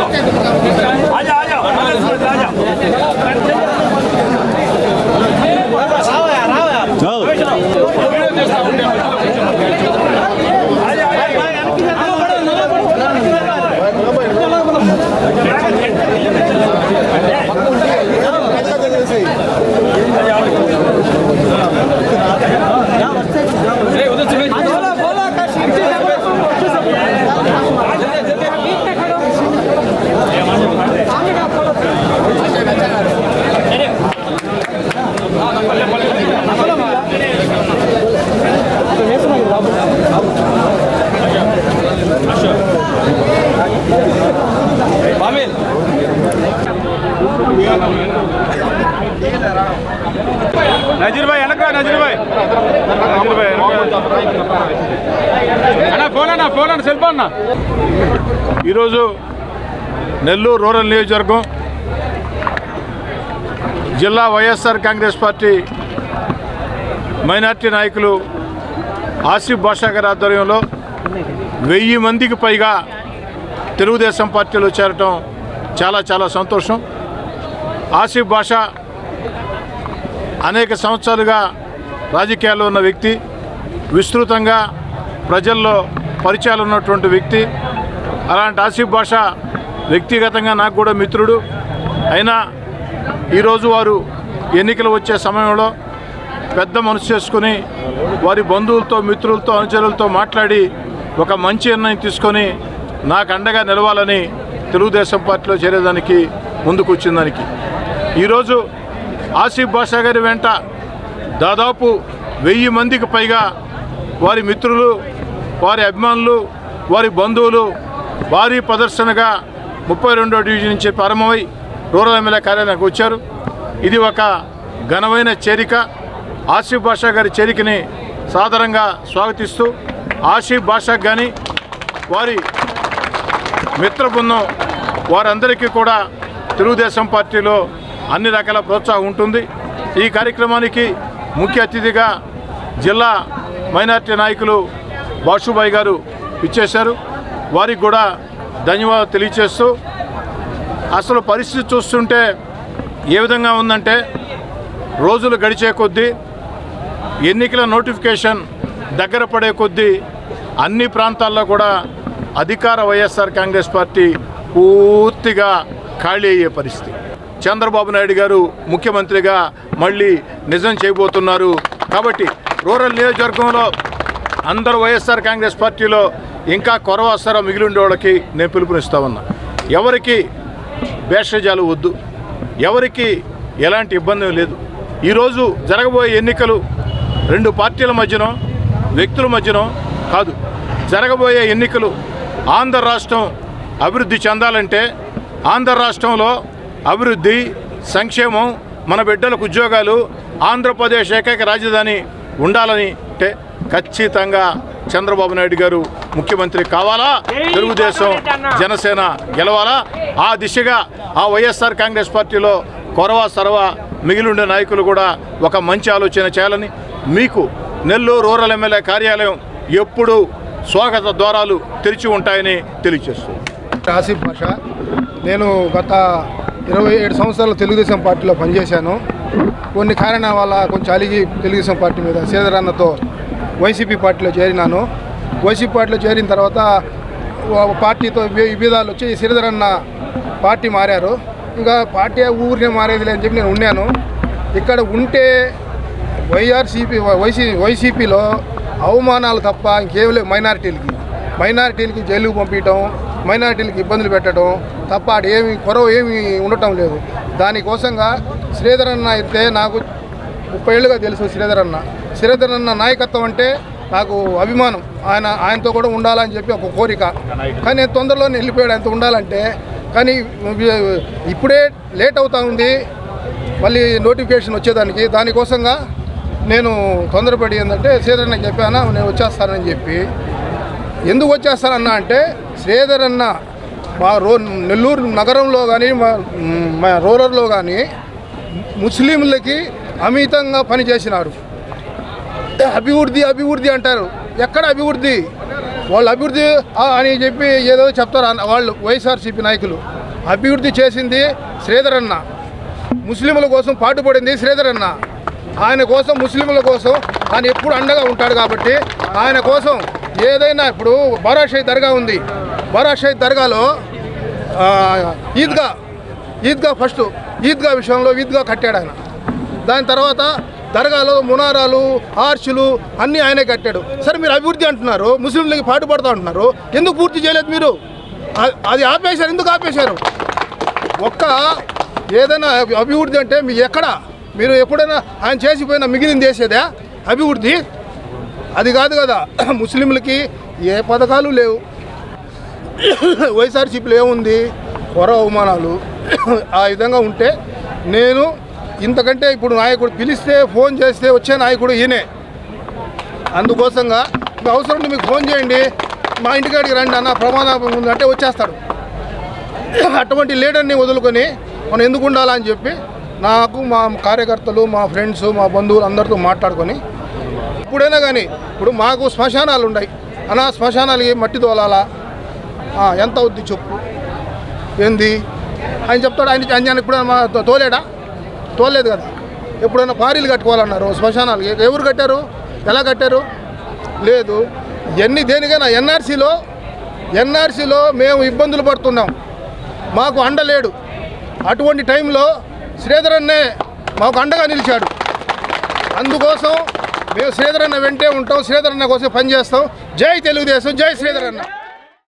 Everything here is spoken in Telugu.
아니야 아니야. 아니야. నజీర్ భాయ్ వెనక నజీర్ భాయ్ నజీర్ భాయ్ అన్న ఫోన్ అన్న ఫోన్ అన్న సెల్ ఫోన్ అన్న. ఈరోజు నెల్లూరు రూరల్ నియోజకవర్గం జిల్లా వైఎస్ఆర్ కాంగ్రెస్ పార్టీ మైనార్టీ నాయకులు ఆసిఫ్ బాషా గారి ఆధ్వర్యంలో వెయ్యి మందికి పైగా తెలుగుదేశం పార్టీలో చేరటం చాలా చాలా సంతోషం. ఆసిఫ్ బాషా అనేక సంవత్సరాలుగా రాజకీయాల్లో ఉన్న వ్యక్తి విస్తృతంగా ప్రజల్లో పరిచయాలు ఉన్నటువంటి వ్యక్తి. అలాంటి ఆసిఫ్ భాష వ్యక్తిగతంగా నాకు కూడా మిత్రుడు. అయినా ఈరోజు వారు ఎన్నికలు వచ్చే సమయంలో పెద్ద మనసు చేసుకుని వారి బంధువులతో మిత్రులతో అనుచరులతో మాట్లాడి ఒక మంచి నిర్ణయం తీసుకొని నాకు అండగా నిలవాలని తెలుగుదేశం పార్టీలో చేరేదానికి ముందుకు వచ్చిన దానికి ఈరోజు ఆసిఫ్ బాషా గారి వెంట దాదాపు వెయ్యి మందికి పైగా వారి మిత్రులు వారి అభిమానులు వారి బంధువులు భారీ ప్రదర్శనగా ముప్పై రెండో డివిజన్ నుంచి ప్రారంభమై రూరల్ ఎమ్మెల్యే కార్యాలయానికి వచ్చారు. ఇది ఒక ఘనమైన చేరిక. ఆసిఫ్ బాషా గారి చేరికని సాధారణంగా స్వాగతిస్తూ ఆసిఫ్ బాషాకు కానీ వారి మిత్ర బృందం వారందరికీ కూడా తెలుగుదేశం పార్టీలో అన్ని రకాల ప్రోత్సాహం ఉంటుంది. ఈ కార్యక్రమానికి ముఖ్య అతిథిగా జిల్లా మైనార్టీ నాయకులు బాషుబాయి గారు ఇచ్చేశారు వారికి కూడా ధన్యవాదాలు తెలియచేస్తూ అసలు పరిస్థితి చూస్తుంటే ఏ విధంగా ఉందంటే రోజులు గడిచే కొద్దీ ఎన్నికల నోటిఫికేషన్ దగ్గర పడే కొద్దీ అన్ని ప్రాంతాల్లో కూడా అధికార వైఎస్ఆర్ కాంగ్రెస్ పార్టీ పూర్తిగా ఖాళీ అయ్యే పరిస్థితి. చంద్రబాబు నాయుడు గారు ముఖ్యమంత్రిగా మళ్ళీ నిజం చేయబోతున్నారు. కాబట్టి రూరల్ నియోజకవర్గంలో అందరూ వైఎస్ఆర్ కాంగ్రెస్ పార్టీలో ఇంకా కొరవాస్తారో మిగిలి ఉండేవాళ్ళకి నేను పిలుపునిస్తా ఉన్నా. ఎవరికి భేషజాలు వద్దు. ఎవరికి ఎలాంటి ఇబ్బంది లేదు. ఈరోజు జరగబోయే ఎన్నికలు రెండు పార్టీల మధ్యన వ్యక్తుల మధ్యన కాదు. జరగబోయే ఎన్నికలు ఆంధ్ర రాష్ట్రం అభివృద్ధి చెందాలంటే ఆంధ్ర రాష్ట్రంలో అభివృద్ధి సంక్షేమం మన బిడ్డలకు ఉద్యోగాలు ఆంధ్రప్రదేశ్ ఏకైక రాజధాని ఉండాలని అంటే ఖచ్చితంగా చంద్రబాబు నాయుడు గారు ముఖ్యమంత్రి కావాలా? తెలుగుదేశం జనసేన గెలవాలా? ఆ దిశగా ఆ వైఎస్ఆర్ కాంగ్రెస్ పార్టీలో కొరవ సరవ మిగిలిండే నాయకులు కూడా ఒక మంచి ఆలోచన చేయాలని మీకు నెల్లూరు రూరల్ ఎమ్మెల్యే కార్యాలయం ఎప్పుడూ స్వాగత ద్వారాలు తెరిచి ఉంటాయని తెలియజేస్తుంది. ఆసిఫ్ భాష. నేను గత ఇరవై ఏడు సంవత్సరాలు తెలుగుదేశం పార్టీలో పనిచేశాను. కొన్ని కారణాల వల్ల కొంచెం అలిగి తెలుగుదేశం పార్టీ మీద సేదరన్నతో వైసీపీ పార్టీలో చేరినాను. వైసీపీ పార్టీలో చేరిన తర్వాత పార్టీతో విభేదాలు వచ్చి శ్రీధరన్న పార్టీ మారారు. ఇంకా పార్టీ ఊరినే మారేదిలే అని చెప్పి నేను ఉన్నాను. ఇక్కడ ఉంటే వైఆర్సీపీ వైసీ వైసీపీలో అవమానాలు తప్ప ఇంకేం లేవు మైనారిటీలకి. మైనారిటీలకి జైలుకు పంపించడం మైనారిటీలకి ఇబ్బందులు పెట్టడం తప్ప ఆడ ఏమి కొరవ ఏమి ఉండటం లేదు. దానికోసంగా శ్రీధర్ అన్న అయితే నాకు ముప్పై ఏళ్ళుగా తెలుసు శ్రీధర్ అన్న. శ్రీధర్ అన్న నాయకత్వం అంటే నాకు అభిమానం. ఆయన ఆయనతో కూడా ఉండాలని చెప్పి ఒక కోరిక. కానీ తొందరలోనే వెళ్ళిపోయాడు. ఆయనతో ఉండాలంటే కానీ ఇప్పుడే లేట్ అవుతా ఉంది. మళ్ళీ నోటిఫికేషన్ వచ్చేదానికి. దానికోసంగా నేను తొందరపడి ఏంటంటే శ్రీధరన్న చెప్పాను నేను వచ్చేస్తానని చెప్పి ఎందుకు వచ్చేస్తానన్నా అంటే శ్రీధర్ అన్న మా రో నెల్లూరు నగరంలో కానీ మా మా రూరల్లో కానీ ముస్లింలకి అమితంగా పనిచేసినారు అభివృద్ధి అభివృద్ధి అంటారు. ఎక్కడ అభివృద్ధి? వాళ్ళు అభివృద్ధి అని చెప్పి ఏదో చెప్తారు వాళ్ళు వైఎస్ఆర్సీపీ నాయకులు. అభివృద్ధి చేసింది శ్రీధర్ అన్న. ముస్లింల కోసం పాటుపడింది శ్రీధర్ అన్న. ఆయన కోసం ముస్లింల కోసం ఆయన ఎప్పుడు అండగా ఉంటాడు కాబట్టి ఆయన కోసం ఏదైనా ఇప్పుడు బరాషాయి దర్గా ఉంది. బరాషాయి దర్గాలో ఈద్గా ఈద్గా ఫస్ట్ ఈద్గా విషయంలో ఈద్గా కట్టాడు ఆయన. దాని తర్వాత దర్గాలో మునారాలు ఆర్చులు అన్నీ ఆయనే కట్టాడు. సరే మీరు అభివృద్ధి అంటున్నారు ముస్లింలకి పాటుపడతా అంటున్నారు ఎందుకు పూర్తి చేయలేదు మీరు? అది ఆపేశారు ఎందుకు ఆపేశారు? ఒక్క ఏదైనా అభివృద్ధి అంటే మీ ఎక్కడ? మీరు ఎప్పుడైనా ఆయన చేసిపోయినా మిగిలింది చేసేదా అభివృద్ధి అది కాదు కదా ముస్లింలకి ఏ పథకాలు లేవు. వైఎస్ఆర్సీపీలో ఏముంది? కొర అవమానాలు. ఆ విధంగా ఉంటే నేను ఇంతకంటే ఇప్పుడు నాయకుడు పిలిస్తే ఫోన్ చేస్తే వచ్చే నాయకుడు ఈయనే. అందుకోసంగా మీకు అవసరం ఉంటే మీకు ఫోన్ చేయండి. మా ఇంటికాడికి రండి అన్న ప్రమాదం ఉంది అంటే వచ్చేస్తాడు. అటువంటి లీడర్ని వదులుకొని మనం ఎందుకు ఉండాలని చెప్పి నాకు మా కార్యకర్తలు మా ఫ్రెండ్స్ మా బంధువులు అందరితో మాట్లాడుకొని ఎప్పుడైనా కానీ ఇప్పుడు మాకు శ్మశానాలు ఉన్నాయి. అన్న శ్మశానాలకి మట్టి తోలాలా? ఎంత అవుద్ది చెప్పు. ఏంది? ఆయన చెప్తాడు ఆయన ఆయన ఎప్పుడైనా మా తోలేడా? తోలేదు కదా. ఎప్పుడైనా పారీలు కట్టుకోవాలన్నారు శ్మశానాలకి ఎవరు కట్టారు? ఎలా కట్టారు? లేదు. ఎన్ని దేనికైనా ఎన్ఆర్సీలో ఎన్ఆర్సీలో మేము ఇబ్బందులు పడుతున్నాం. మాకు అండ లేడు. అటువంటి టైంలో శ్రీధరన్నే మాకు అండగా నిలిచాడు. అందుకోసం మేము శ్రీధరన్న వెంటే ఉంటాం శ్రీధరన్న కోసం పనిచేస్తాం జై తెలుగుదేశం జై శ్రీధరన్న